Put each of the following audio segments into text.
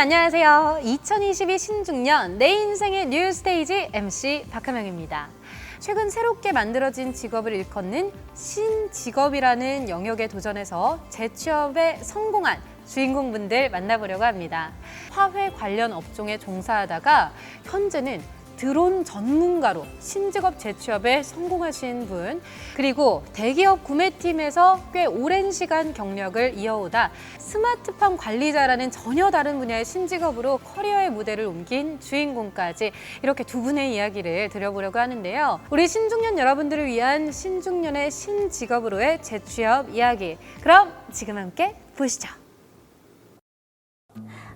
안녕하세요. 2022 신중년 내 인생의 뉴 스테이지 MC 박하명입니다. 최근 새롭게 만들어진 직업을 일컫는 신직업이라는 영역에 도전해서 재취업에 성공한 주인공분들 만나보려고 합니다. 화훼 관련 업종에 종사하다가 현재는 드론 전문가로 신직업 재취업에 성공하신 분, 그리고 대기업 구매팀에서 꽤 오랜 시간 경력을 이어오다 스마트팜 관리자라는 전혀 다른 분야의 신직업으로 커리어의 무대를 옮긴 주인공까지 이렇게 두 분의 이야기를 들어보려고 하는데요. 우리 신중년 여러분들을 위한 신중년의 신직업으로의 재취업 이야기. 그럼 지금 함께 보시죠.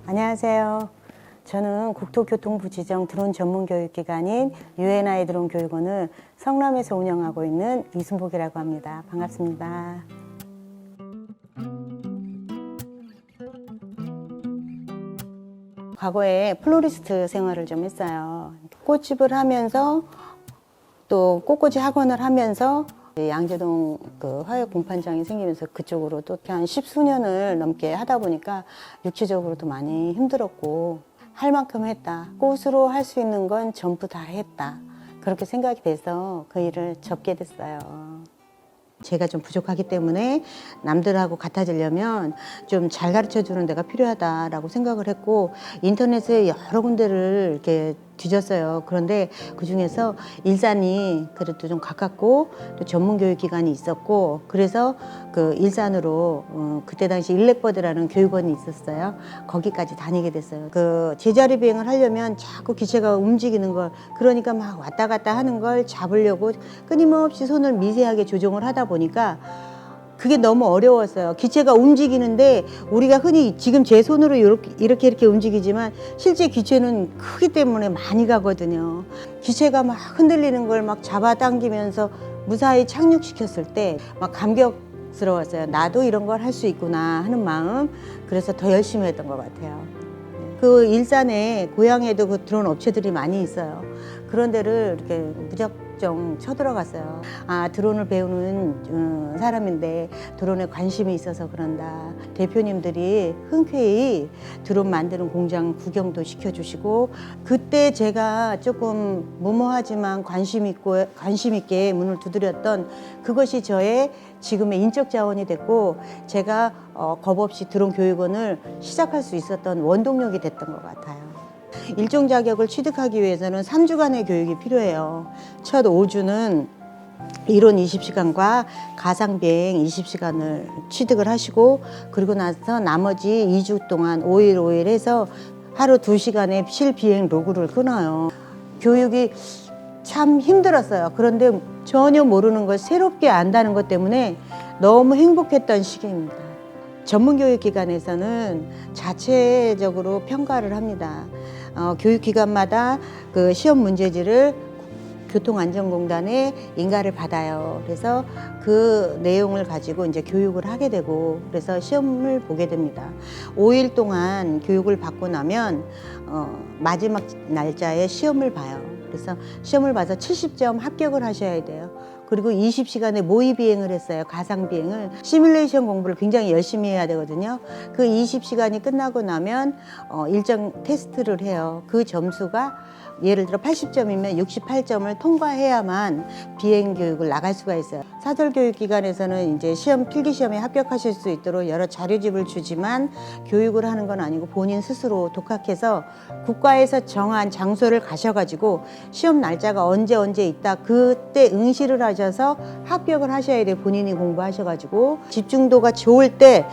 안녕하세요. 저는 국토교통부 지정 드론 전문 교육기관인 UNI 드론 교육원을 성남에서 운영하고 있는 이순복이라고 합니다. 반갑습니다. 과거에 플로리스트 생활을 좀 했어요. 꽃집을 하면서 또 꽃꽂이 학원을 하면서 양재동 그 화훼 공판장이 생기면서 그쪽으로 또 한 십수년을 넘게 하다 보니까 육체적으로도 많이 힘들었고 할 만큼 했다. 꽃으로 할 수 있는 건 전부 다 했다. 그렇게 생각이 돼서 그 일을 접게 됐어요. 제가 좀 부족하기 때문에 남들하고 같아지려면 좀 잘 가르쳐 주는 데가 필요하다라고 생각을 했고 인터넷에 여러 군데를 이렇게 뒤졌어요. 그런데 그 중에서 일산이 그래도 좀 가깝고 또 전문 교육 기관이 있었고 그래서 그 일산으로 어, 그때 당시 일렉버드라는 교육원이 있었어요. 거기까지 다니게 됐어요. 그 제자리 비행을 하려면 자꾸 기체가 움직이는 걸 그러니까 막 왔다 갔다 하는 걸 잡으려고 끊임없이 손을 미세하게 조정을 하다 보니까 그게 너무 어려웠어요. 기체가 움직이는데 우리가 흔히 지금 제 손으로 이렇게 이렇게, 이렇게 움직이지만 실제 기체는 크기 때문에 많이 가거든요. 기체가 막 흔들리는 걸 막 잡아당기면서 무사히 착륙시켰을 때 막 감격스러웠어요. 나도 이런 걸 할 수 있구나 하는 마음. 그래서 더 열심히 했던 것 같아요. 그 일산에 고향에도 그 드론 업체들이 많이 있어요. 그런 데를 이렇게 무작 정 쳐들어갔어요. 아 드론을 배우는 어, 사람인데 드론에 관심이 있어서 그런다. 대표님들이 흔쾌히 드론 만드는 공장 구경도 시켜주시고 그때 제가 조금 무모하지만 관심 있고 관심 있게 문을 두드렸던 그것이 저의 지금의 인적 자원이 됐고 제가 어, 겁 없이 드론 교육원을 시작할 수 있었던 원동력이 됐던 것 같아요. 일종 자격을 취득하기 위해서는 3주간의 교육이 필요해요. 첫 5주는 이론 20시간과 가상 비행 20시간을 취득을 하시고 그리고 나서 나머지 2주 동안 5일 5일 해서 하루 2시간의 실비행 로그를 끊어요. 교육이 참 힘들었어요. 그런데 전혀 모르는 걸 새롭게 안다는 것 때문에 너무 행복했던 시기입니다. 전문교육기관에서는 자체적으로 평가를 합니다. 어, 교육기관마다 그 시험 문제지를 교통안전공단에 인가를 받아요. 그래서 그 내용을 가지고 이제 교육을 하게 되고 그래서 시험을 보게 됩니다. 5일 동안 교육을 받고 나면 어, 마지막 날짜에 시험을 봐요. 그래서 시험을 봐서 70점 합격을 하셔야 돼요. 그리고 20시간의 모의 비행을 했어요. 가상 비행을. 시뮬레이션 공부를 굉장히 열심히 해야 되거든요. 그 20시간이 끝나고 나면 어, 일정 테스트를 해요. 그 점수가 예를 들어 80점이면 68점을 통과해야만 비행 교육을 나갈 수가 있어요. 사설 교육 기관에서는 이제 시험 필기 시험에 합격하실 수 있도록 여러 자료집을 주지만 교육을 하는 건 아니고 본인 스스로 독학해서 국가에서 정한 장소를 가셔가지고 시험 날짜가 언제 언제 있다 그때 응시를 하셔서 합격을 하셔야 돼요. 본인이 공부하셔가지고 집중도가 좋을 때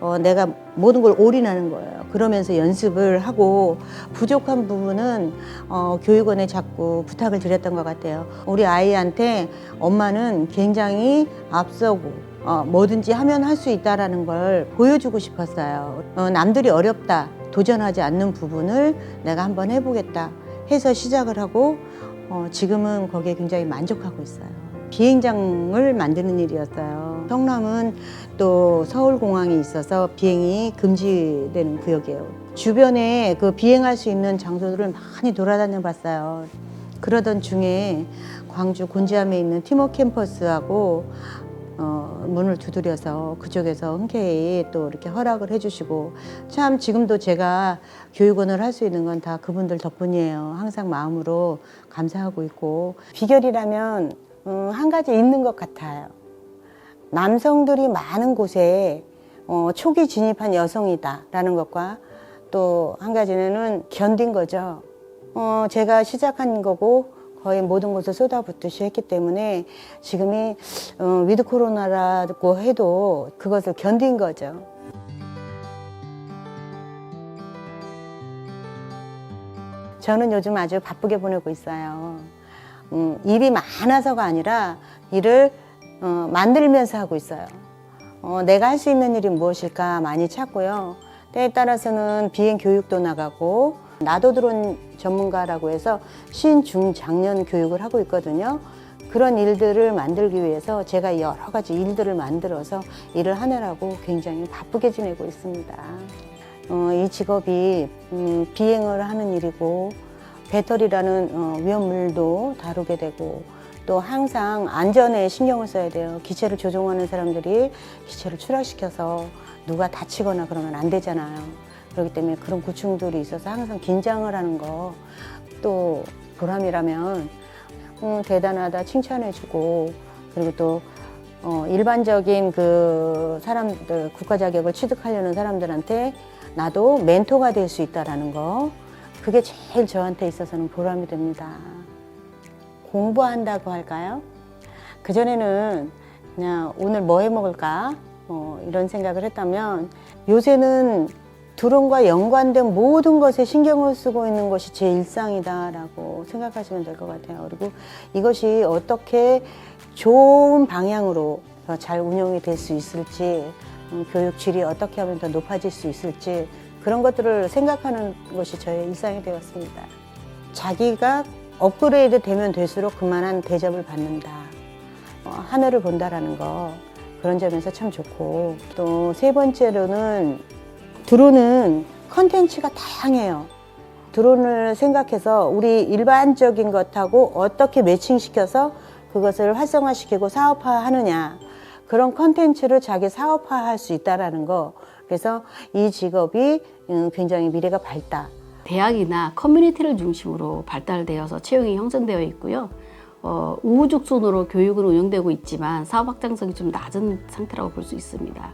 어, 내가 모든 걸 올인하는 거예요. 그러면서 연습을 하고 부족한 부분은 어, 교육원에 자꾸 부탁을 드렸던 것 같아요. 우리 아이한테 엄마는 굉장히 앞서고 어, 뭐든지 하면 할 수 있다라는 걸 보여주고 싶었어요. 어, 남들이 어렵다, 도전하지 않는 부분을 내가 한번 해보겠다 해서 시작을 하고 어, 지금은 거기에 굉장히 만족하고 있어요. 비행장을 만드는 일이었어요. 성남은 또 서울공항이 있어서 비행이 금지되는 구역이에요. 주변에 그 비행할 수 있는 장소들을 많이 돌아다녀 봤어요. 그러던 중에 광주 곤지암에 있는 티모 캠퍼스하고 어, 문을 두드려서 그쪽에서 흔쾌히 또 이렇게 허락을 해주시고 참 지금도 제가 교육원을 할 수 있는 건 다 그분들 덕분이에요. 항상 마음으로 감사하고 있고 비결이라면 음, 한 가지 있는 것 같아요. 남성들이 많은 곳에 어, 초기 진입한 여성이다라는 것과 또 한 가지는 견딘 거죠. 어, 제가 시작한 거고 거의 모든 것을 쏟아붓듯이 했기 때문에 지금이 어, 위드 코로나라고 해도 그것을 견딘 거죠. 저는 요즘 아주 바쁘게 보내고 있어요. 음, 일이 많아서가 아니라 일을 어, 만들면서 하고 있어요. 어, 내가 할 수 있는 일이 무엇일까 많이 찾고요. 때에 따라서는 비행 교육도 나가고 나도 드론 전문가라고 해서 신중 작년 교육을 하고 있거든요. 그런 일들을 만들기 위해서 제가 여러 가지 일들을 만들어서 일을 하느라고 굉장히 바쁘게 지내고 있습니다. 어, 이 직업이 음, 비행을 하는 일이고 배터리라는 어, 위험물도 다루게 되고 또 항상 안전에 신경을 써야 돼요. 기체를 조종하는 사람들이 기체를 추락시켜서 누가 다치거나 그러면 안 되잖아요. 그렇기 때문에 그런 고충들이 있어서 항상 긴장을 하는 거 또 보람이라면 음, 대단하다 칭찬해주고 그리고 또 어, 일반적인 그 사람들 국가 자격을 취득하려는 사람들한테 나도 멘토가 될 수 있다라는 거 그게 제일 저한테 있어서는 보람이 됩니다. 공부한다고 할까요? 그 전에는 그냥 오늘 뭐 해 먹을까 뭐 이런 생각을 했다면 요새는 드론과 연관된 모든 것에 신경을 쓰고 있는 것이 제 일상이다라고 생각하시면 될 것 같아요. 그리고 이것이 어떻게 좋은 방향으로 더 잘 운영이 될 수 있을지, 음, 교육 질이 어떻게 하면 더 높아질 수 있을지 그런 것들을 생각하는 것이 저의 일상이 되었습니다. 자기가 업그레이드 되면 될수록 그만한 대접을 받는다. 어, 하늘을 본다라는 거 그런 점에서 참 좋고 또 세 번째로는 드론은 컨텐츠가 다양해요. 드론을 생각해서 우리 일반적인 것하고 어떻게 매칭시켜서 그것을 활성화시키고 사업화하느냐 그런 컨텐츠를 자기 사업화할 수 있다라는 거 그래서 이 직업이 음, 굉장히 미래가 밝다. 대학이나 커뮤니티를 중심으로 발달되어서 채용이 형성되어 있고요. 어, 우후죽순으로 교육은 운영되고 있지만 사업 확장성이 좀 낮은 상태라고 볼 수 있습니다.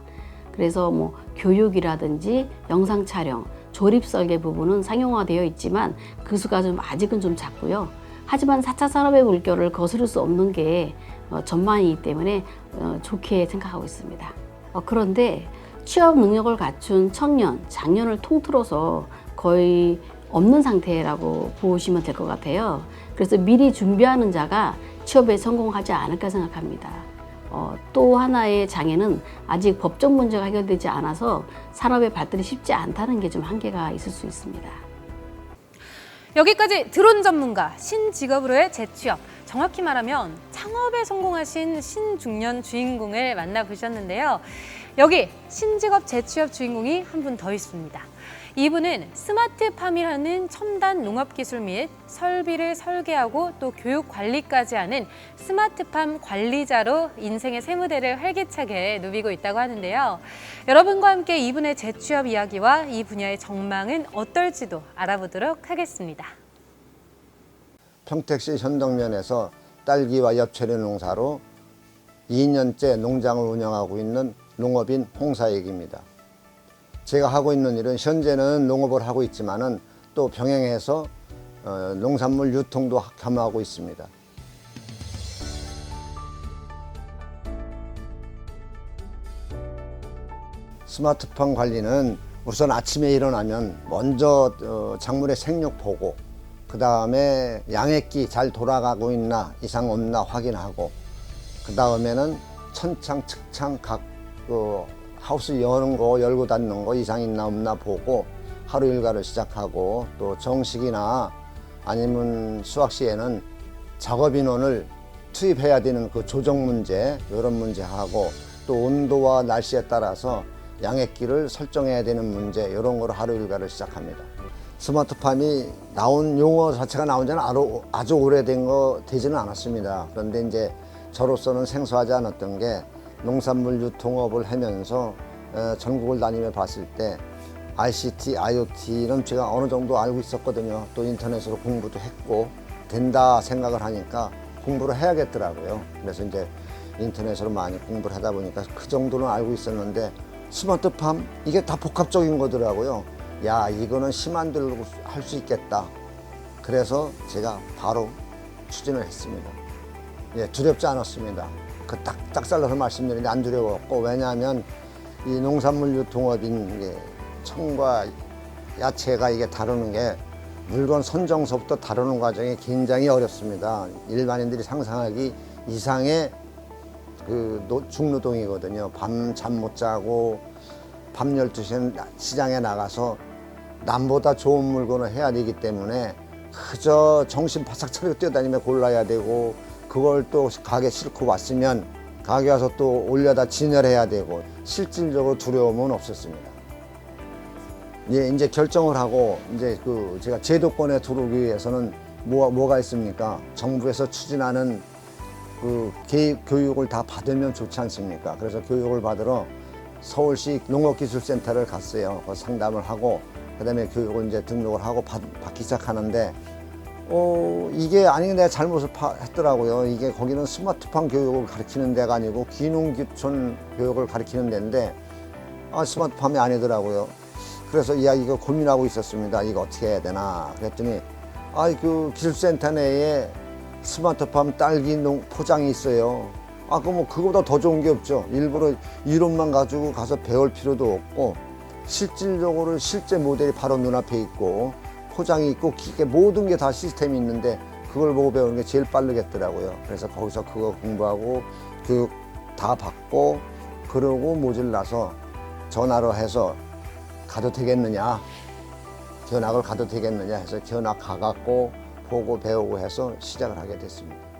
그래서 뭐 교육이라든지 영상 촬영, 조립 설계 부분은 상용화되어 있지만 그 수가 좀 아직은 좀 작고요. 하지만 4차 산업의 물결을 거스를 수 없는 게 어, 전망이기 때문에 어, 좋게 생각하고 있습니다. 어, 그런데 취업 능력을 갖춘 청년, 장년을 통틀어서 거의 없는 상태라고 보시면 될 것 같아요. 그래서 미리 준비하는 자가 취업에 성공하지 않을까 생각합니다. 어, 또 하나의 장애는 아직 법적 문제가 해결되지 않아서 산업의 발달이 쉽지 않다는 게 좀 한계가 있을 수 있습니다. 여기까지 드론 전문가 신직업으로의 재취업 정확히 말하면 창업에 성공하신 신중년 주인공을 만나보셨는데요. 여기 신직업 재취업 주인공이 한 분 더 있습니다. 이분은 스마트팜이라는 첨단 농업 기술 및 설비를 설계하고 또 교육 관리까지 하는 스마트팜 관리자로 인생의 새 무대를 활기차게 누비고 있다고 하는데요. 여러분과 함께 이분의 재취업 이야기와 이 분야의 전망은 어떨지도 알아보도록 하겠습니다. 평택시 현덕면에서 딸기와 엽채리 농사로 2년째 농장을 운영하고 있는 농업인 홍사익입니다. 제가 하고 있는 일은 현재는 농업을 하고 있지만은 또 병행해서 어, 농산물 유통도 겸하고 있습니다. 스마트폰 관리는 우선 아침에 일어나면 먼저 어, 작물의 생육 보고 그 다음에 양액기 잘 돌아가고 있나 이상 없나 확인하고 그 다음에는 천창 측창 각 그, 하우스 여는 거 열고 닫는 거 이상 있나 없나 보고 하루 일과를 시작하고 또 정식이나 아니면 수학 시에는 작업 인원을 투입해야 되는 그 조정 문제 이런 문제 하고 또 온도와 날씨에 따라서 양액기를 설정해야 되는 문제 이런 거로 하루 일과를 시작합니다. 스마트팜이 나온 용어 자체가 나온 지는 아주 오래된 거 되지는 않았습니다. 그런데 이제 저로서는 생소하지 않았던 게 농산물 유통업을 하면서 어, 전국을 다니며 봤을 때 ICT, IoT는 제가 어느 정도 알고 있었거든요. 또 인터넷으로 공부도 했고 된다 생각을 하니까 공부를 해야겠더라고요. 그래서 이제 인터넷으로 많이 공부를 하다 보니까 그 정도는 알고 있었는데 스마트팜 이게 다 복합적인 거더라고요. 야 이거는 심한들로 할 수 있겠다. 그래서 제가 바로 추진을 했습니다. 예, 두렵지 않았습니다. 그 딱, 딱살라서 말씀드리는데 안 두려웠고, 왜냐하면 이 농산물 유통업인 게 청과 야채가 이게 다루는 게 물건 선정서부터 다루는 과정이 굉장히 어렵습니다. 일반인들이 상상하기 이상의 그 노- 중노동이거든요. 밤 잠 못 자고 밤 12시엔 시장에 나가서 남보다 좋은 물건을 해야 되기 때문에 그저 정신 바싹 차리고 뛰어다니며 골라야 되고 그걸 또 가게 싣고 왔으면 가게 와서 또 올려다 진열해야 되고 실질적으로 두려움은 없었습니다. 예, 이제 결정을 하고 이제 그 제가 제도권에 들어오기 위해서는 뭐, 뭐가 있습니까? 정부에서 추진하는 그 개입 교육을 다 받으면 좋지 않습니까? 그래서 교육을 받으러 서울시 농업기술센터를 갔어요. 그 상담을 하고 그다음에 교육을 이제 등록을 하고 받, 받기 시작하는데 어 이게 아니 내가 잘못을 파, 했더라고요. 이게 거기는 스마트팜 교육을 가르치는 데가 아니고 귀농기촌 교육을 가르치는 데인데 아 스마트팜이 아니더라고요. 그래서 야 이거 고민하고 있었습니다. 이거 어떻게 해야 되나 그랬더니 아그 기술센터 내에 스마트팜 딸기 농 포장이 있어요. 아, 그 뭐 그거보다 더 좋은 게 없죠. 일부러 이론만 가지고 가서 배울 필요도 없고 실질적으로 실제 모델이 바로 눈앞에 있고 포장이 있고 기계 모든 게 다 시스템이 있는데 그걸 보고 배우는 게 제일 빠르겠더라고요. 그래서 거기서 그거 공부하고 교육 다 받고 그러고 모질라서 전화로 해서 가도 되겠느냐 견학을 가도 되겠느냐 해서 견학 가갖고 보고 배우고 해서 시작을 하게 됐습니다.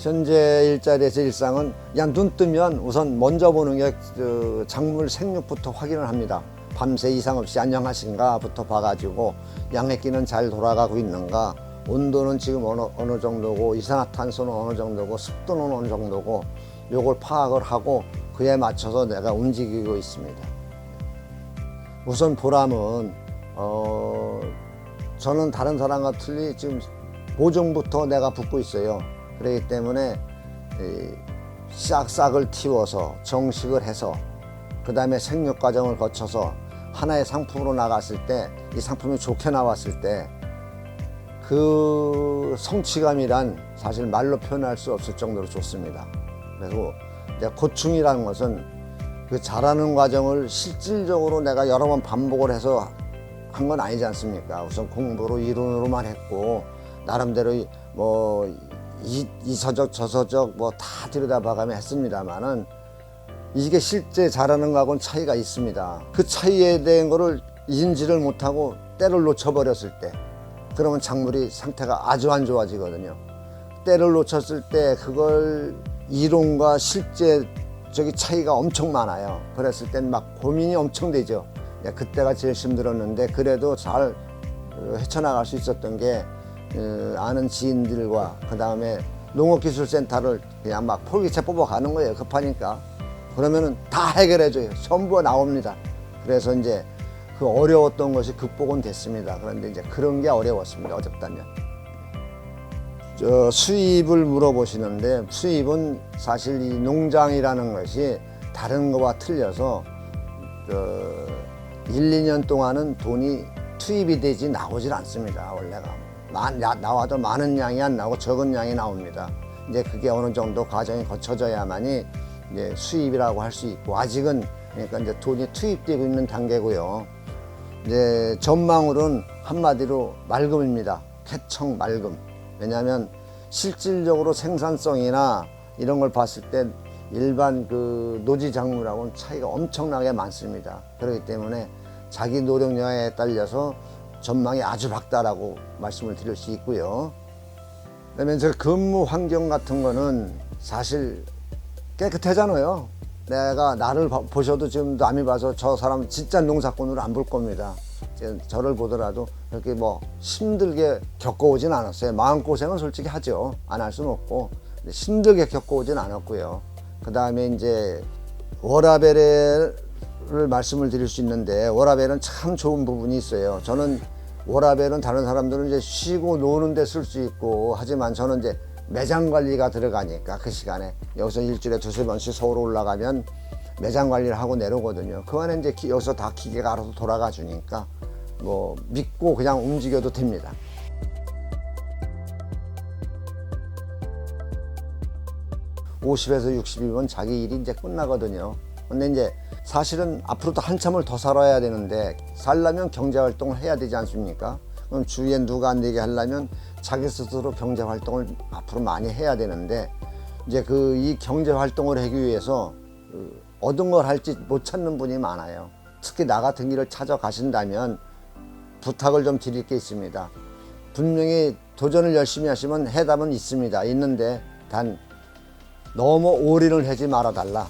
현재 일자리에서 일상은 그냥 눈 뜨면 우선 먼저 보는 게 그 작물 생육부터 확인을 합니다. 밤새 이상 없이 안녕하신가부터 봐가지고 양액기는 잘 돌아가고 있는가, 온도는 지금 어느, 어느 정도고 이산화탄소는 어느 정도고 습도는 어느 정도고 요걸 파악을 하고 그에 맞춰서 내가 움직이고 있습니다. 우선 보람은 어 저는 다른 사람과 틀리 지금 모종부터 내가 붙고 있어요. 그렇기 때문에 이 싹싹을 틔워서 정식을 해서 그 다음에 생육 과정을 거쳐서 하나의 상품으로 나갔을 때 이 상품이 좋게 나왔을 때 그 성취감이란 사실 말로 표현할 수 없을 정도로 좋습니다. 그리고 이제 고충이라는 것은 그 잘하는 과정을 실질적으로 내가 여러 번 반복을 해서 한 건 아니지 않습니까? 우선 공부로 이론으로만 했고 나름대로 이- 뭐 이, 이 서적 저 서적 뭐 다 들여다봐가며 했습니다만은 이게 실제 잘하는 거하고는 차이가 있습니다. 그 차이에 대한 거를 인지를 못하고 때를 놓쳐버렸을 때 그러면 작물이 상태가 아주 안 좋아지거든요. 때를 놓쳤을 때 그걸 이론과 실제 저기 차이가 엄청 많아요. 그랬을 땐 막 고민이 엄청 되죠. 예, 그때가 제일 힘들었는데 그래도 잘 어, 헤쳐나갈 수 있었던 게 어, 아는 지인들과 그 다음에 농업기술센터를 그냥 막 폴기체 뽑아가는 거예요. 급하니까. 그러면은 다 해결해줘요. 전부 나옵니다. 그래서 이제 그 어려웠던 것이 극복은 됐습니다. 그런데 이제 그런 게 어려웠습니다. 어렵다면. 저 수입을 물어보시는데 수입은 사실 이 농장이라는 것이 다른 거와 틀려서 그 1, 2년 동안은 돈이 투입이 되지 나오질 않습니다. 원래가 나와도 많은 양이 안 나오고 적은 양이 나옵니다. 이제 그게 어느 정도 과정이 거쳐져야만이 이제 수입이라고 할 수 있고 아직은 그러니까 이제 돈이 투입되고 있는 단계고요. 이제 전망으로는 한마디로 맑음입니다. 쾌청 맑음. 왜냐하면 실질적으로 생산성이나 이런 걸 봤을 때 일반 그 노지 작물하고는 차이가 엄청나게 많습니다. 그렇기 때문에 자기 노력량에 딸려서 전망이 아주 밝다라고 말씀을 드릴 수 있고요. 그다음에 저 근무 환경 같은 거는 사실 깨끗하잖아요. 내가 나를 봐- 보셔도 지금 남이 봐서 저 사람 진짜 농사꾼으로 안 볼 겁니다. 저를 보더라도 그렇게 뭐 힘들게 겪어오진 않았어요. 마음고생은 솔직히 하죠. 안 할 수는 없고. 힘들게 겪어오진 않았고요. 그 다음에 이제 워라벨 을 말씀을 드릴 수 있는데 워라벨은 참 좋은 부분이 있어요. 저는 워라벨은 다른 사람들은 이제 쉬고 노는 데 쓸 수 있고 하지만 저는 이제 매장 관리가 들어가니까 그 시간에 여기서 일주일에 두세 번씩 서울 올라가면 매장 관리를 하고 내려오거든요. 그 안에 이제 기- 여기서 다 기계가 알아서 돌아가 주니까 뭐 믿고 그냥 움직여도 됩니다. 오십에서 60이면 자기 일이 이제 끝나거든요. 근데 이제 사실은 앞으로도 한참을 더 살아야 되는데 살려면 경제 활동을 해야 되지 않습니까? 그럼 주위에 누가 안 되게 하려면 자기 스스로 경제 활동을 앞으로 많이 해야 되는데 이제 그 이 경제 활동을 하기 위해서 그 얻은 걸 할지 못 찾는 분이 많아요. 특히 나 같은 길을 찾아가신다면 부탁을 좀 드릴 게 있습니다. 분명히 도전을 열심히 하시면 해답은 있습니다. 있는데 단 너무 올인을 하지 말아 달라.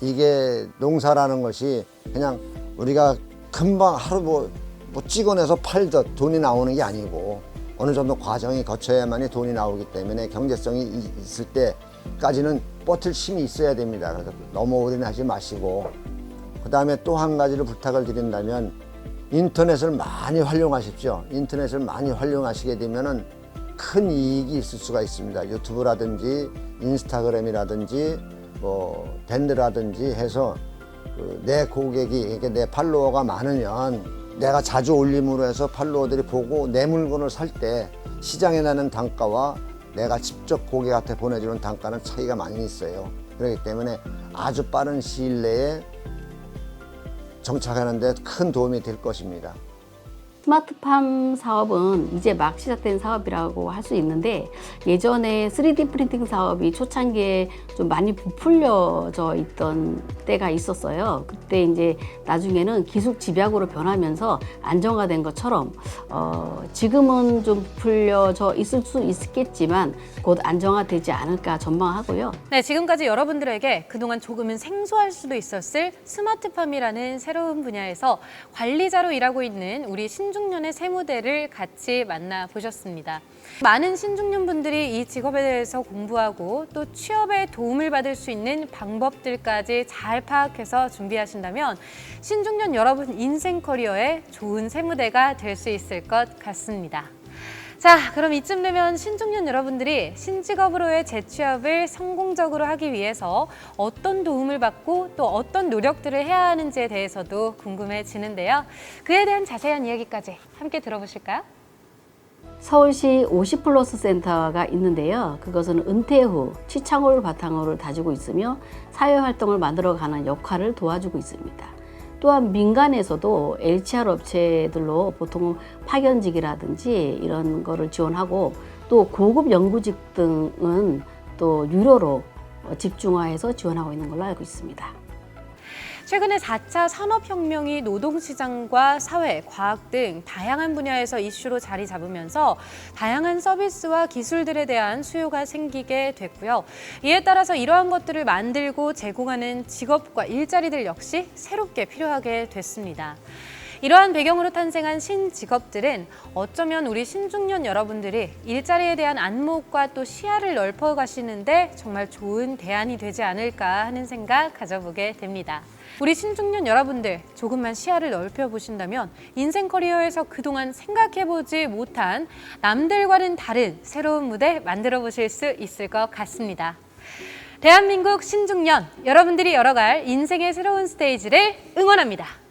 이게 농사라는 것이 그냥 우리가 금방 하루 뭐, 뭐 찍어내서 팔듯 돈이 나오는 게 아니고 어느 정도 과정이 거쳐야만이 돈이 나오기 때문에 경제성이 이- 있을 때까지는 버틸 힘이 있어야 됩니다. 그래서 너무 올인하지 마시고 그 다음에 또 한 가지를 부탁을 드린다면 인터넷을 많이 활용하십시오. 인터넷을 많이 활용하시게 되면은 큰 이익이 있을 수가 있습니다. 유튜브라든지 인스타그램이라든지 뭐 밴드라든지 해서 그 내 고객이 이게 내 팔로워가 많으면 내가 자주 올림으로 해서 팔로워들이 보고 내 물건을 살 때 시장에 나는 단가와 내가 직접 고객한테 보내주는 단가는 차이가 많이 있어요. 그렇기 때문에 아주 빠른 시일 내에 정착하는데 큰 도움이 될 것입니다. 스마트팜 사업은 이제 막 시작된 사업이라고 할 수 있는데 예전에 3D 프린팅 사업이 초창기에 좀 많이 부풀려져 있던 때가 있었어요. 그때 이제 나중에는 기술 집약으로 변하면서 안정화된 것처럼 어, 지금은 좀 부풀려져 있을 수 있겠지만 곧 안정화되지 않을까 전망하고요. 네, 지금까지 여러분들에게 그동안 조금은 생소할 수도 있었을 스마트팜이라는 새로운 분야에서 관리자로 일하고 있는 우리 신 중년의 세무대를 같이 만나보셨습니다. 많은 신중년 분들이 이 직업에 대해서 공부하고 또 취업에 도움을 받을 수 있는 방법들까지 잘 파악해서 준비하신다면 신중년 여러분 인생 커리어에 좋은 세무대가 될 수 있을 것 같습니다. 자, 그럼 이쯤 되면 신중년 여러분들이 신직업으로의 재취업을 성공적으로 하기 위해서 어떤 도움을 받고 또 어떤 노력들을 해야 하는지에 대해서도 궁금해지는데요. 그에 대한 자세한 이야기까지 함께 들어보실까요? 서울시 50 플러스 센터가 있는데요. 그것은 은퇴 후 취창호를 바탕으로 다지고 있으며 사회 활동을 만들어 가는 역할을 도와주고 있습니다. 또한 민간에서도 LCR 업체들로 보통 파견직이라든지 이런 거를 지원하고 또 고급 연구직 등은 또 유료로 집중화해서 지원하고 있는 걸로 알고 있습니다. 최근에 4차 산업혁명이 노동시장과 사회, 과학 등 다양한 분야에서 이슈로 자리 잡으면서 다양한 서비스와 기술들에 대한 수요가 생기게 됐고요. 이에 따라서 이러한 것들을 만들고 제공하는 직업과 일자리들 역시 새롭게 필요하게 됐습니다. 이러한 배경으로 탄생한 신직업들은 어쩌면 우리 신중년 여러분들이 일자리에 대한 안목과 또 시야를 넓혀 가시는데 정말 좋은 대안이 되지 않을까 하는 생각 가져보게 됩니다. 우리 신중년 여러분들 조금만 시야를 넓혀 보신다면 인생 커리어에서 그동안 생각해 보지 못한 남들과는 다른 새로운 무대 만들어 보실 수 있을 것 같습니다. 대한민국 신중년 여러분들이 열어갈 인생의 새로운 스테이지를 응원합니다.